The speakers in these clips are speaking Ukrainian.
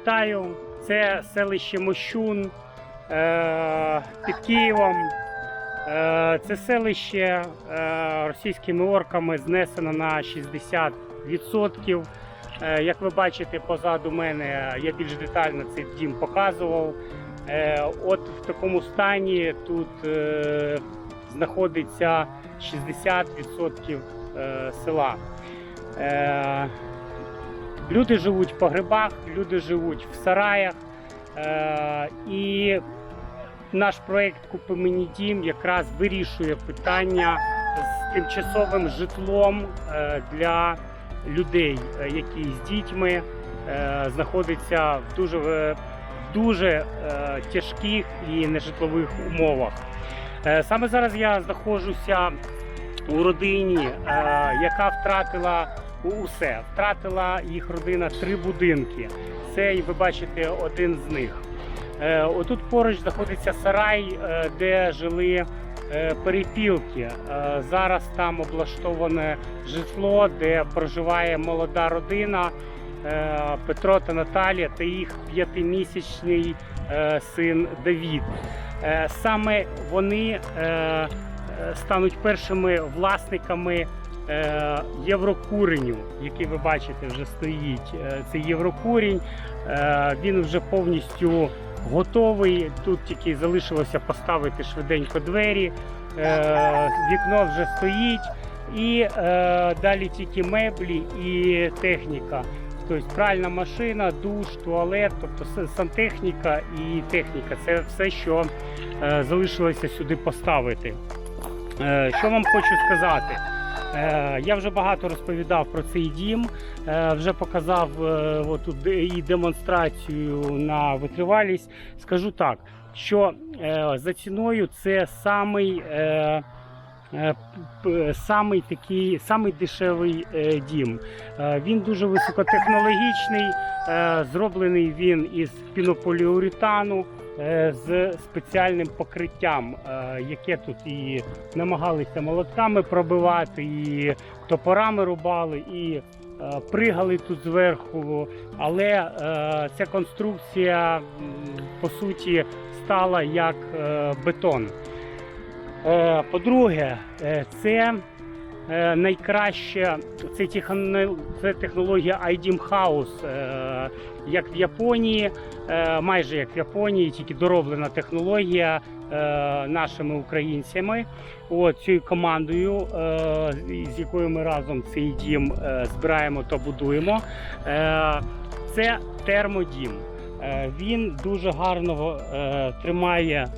вітаю! Це селище Мощун е, під Києвом. Е, це селище е, російськими орками знесено на 60%. Е, як ви бачите позаду мене, я більш детально цей дім показував. От в такому стані тут знаходиться 60% е, села. Люди живуть по грибах, люди живуть в сараях. Е, і наш проєкт Купи мені дім якраз вирішує питання з тимчасовим житлом е, для людей, е, які з дітьми знаходяться в дуже, в дуже тяжких і нежитлових умовах. Саме зараз я знаходжуся у родині, яка втратила усе. Втратила їх родина три будинки. Це, і ви бачите, один з них. Е, Отут поруч знаходиться сарай, е, де жили е, перепілки. Зараз там облаштоване житло, де проживає молода родина Петро та Наталія та їх п'ятимісячний син Давід. Саме вони стануть першими власниками єврокуреню, який ви бачите, вже стоїть. Е, Це єврокурінь. Е, Він вже повністю готовий. Тут тільки залишилося поставити швиденько двері. Е, Вікно вже стоїть. І е, далі тільки меблі і техніка. Тобто пральна машина, душ, туалет, тобто сантехніка і техніка. Це все, що е, залишилося сюди поставити. Е, що вам хочу сказати? Е, Я вже багато розповідав про цей дім, е, вже показав е, отут і демонстрацію на витривалість. Скажу так, що за ціною це самий, самий такий, самий дешевий е, дім. Е, Він дуже високотехнологічний, е, зроблений він із пінополіуретану е, з спеціальним покриттям, е, яке тут і намагалися молотками пробивати, і топорами рубали, і е, пригали тут зверху. Але е, ця конструкція по суті стала як е, бетон. Е, По-друге, е, це е, найкраще це, технологія IDM House, як в Японії, майже як в Японії, тільки дороблена технологія нашими українцями. От цією командою, з якою ми разом цей дім збираємо та будуємо. Це термодім. Він дуже гарно тримає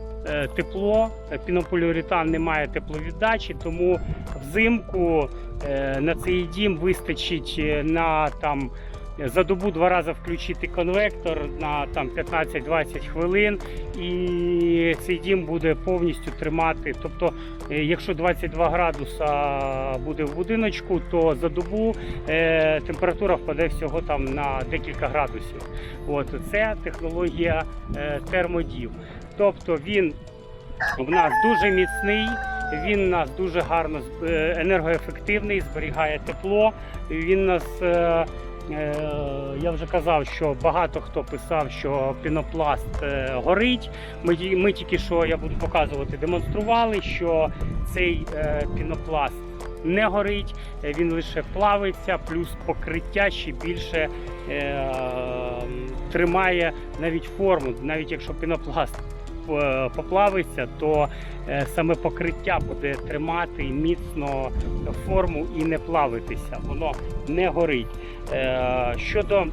тепло. Е, Пінополіуретан не має тепловіддачі, тому взимку е, на цей дім вистачить е, на там. За добу два рази включити конвектор на там 15-20 хвилин, і цей дім буде повністю тримати. Тобто, е, якщо 22 градуса буде в будиночку, то за добу е, температура впаде всього там на декілька градусів. От це технологія е, термодів. Тобто він в нас дуже міцний, він нас дуже гарно енергоефективний, зберігає тепло. Він нас. Е, Я вже казав, що багато хто писав, що пінопласт е, горить. Ми, ми тільки що я буду показувати, демонстрували, що цей е, пінопласт не горить, він лише плавиться, плюс покриття ще більше тримає навіть форму. Навіть якщо пінопласт поплавиться, то е, саме покриття буде тримати міцно форму і не плавитися. Воно не горить. Е, Щодо е,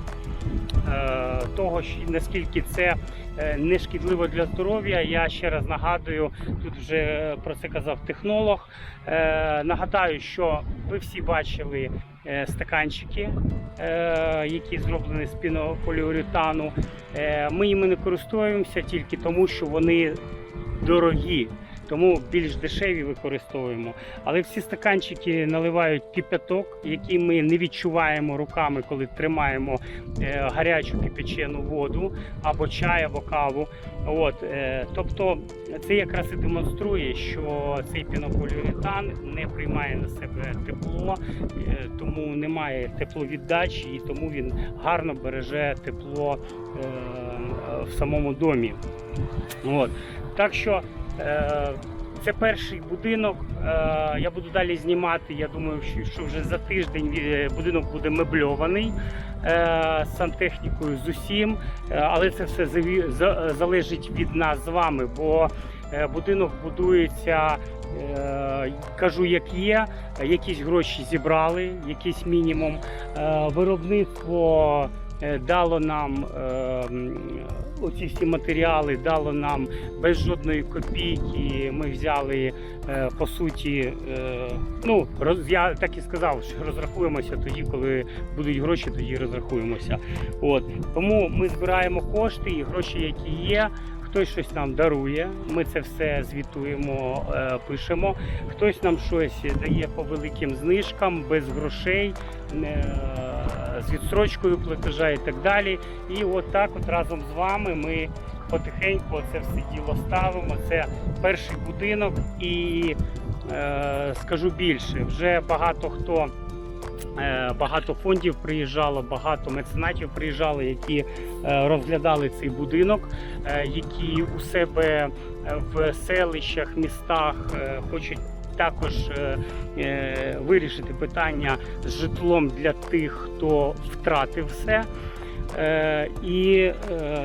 того, наскільки це е, не шкідливо для здоров'я, я ще раз нагадую, тут вже про це казав технолог. Е, Нагадаю, що ви всі бачили е, стаканчики, е, які зроблені з пінополіуретану. Е, Ми їми не користуємося тільки тому, що вони дорогі. Тому більш дешеві використовуємо. Але всі стаканчики наливають кипяток, який ми не відчуваємо руками, коли тримаємо е, гарячу кипячену воду або чай, або каву. От, е, тобто це якраз і демонструє, що цей пінополіуретан не приймає на себе тепло, е, тому немає тепловіддачі, і тому він гарно береже тепло в самому домі. От. Так що це перший будинок. Е, я буду далі знімати. Я думаю, що, вже за тиждень е, будинок буде мебльований е, з сантехнікою з усім. Е, але це все залежить від нас з вами, бо е, будинок будується. е, Кажу, як є, якісь гроші зібрали, якийсь мінімум. Е, Виробництво е, дало нам е, оці всі матеріали, дало нам без жодної копійки. Ми взяли е, по суті, е, ну я так і сказав, що розрахуємося тоді, коли будуть гроші, тоді розрахуємося. От тому ми збираємо кошти і гроші, які є. Хтось щось нам дарує, ми це все звітуємо, е, пишемо. Хтось нам щось дає по великим знижкам, без грошей, з відстрочкою платежа і так далі. І от так от разом з вами ми потихеньку це все діло ставимо. Це перший будинок, і е, скажу більше, вже багато хто. е, Багато фондів приїжджало, багато меценатів приїжджали, які е, розглядали цей будинок, е, які у себе в селищах, містах хочуть також е, е, вирішити питання з житлом для тих, хто втратив все. Е, І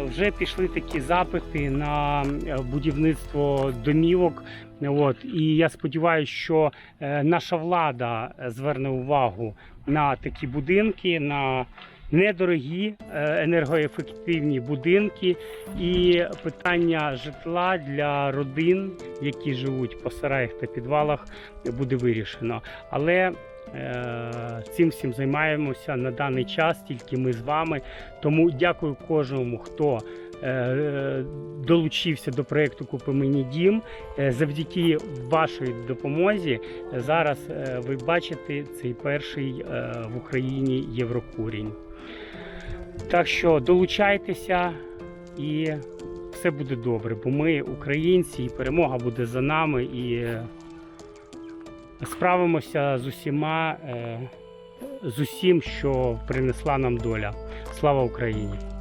вже пішли такі запити на будівництво домівок. От і я сподіваюся, що наша влада зверне увагу на такі будинки, на недорогі е, енергоефективні будинки і питання житла для родин, які живуть по сараях та підвалах, буде вирішено. Але е, цим всім займаємося на даний час, тільки ми з вами. Тому дякую кожному, хто долучився до проєкту Купи мені дім. Е, Завдяки вашій допомозі е, зараз е, ви бачите цей перший е, в Україні Єврокурінь. Так що долучайтеся і все буде добре, бо ми українці, і перемога буде за нами, і е, справимося з усіма, е, з усім, що принесла нам доля. Слава Україні!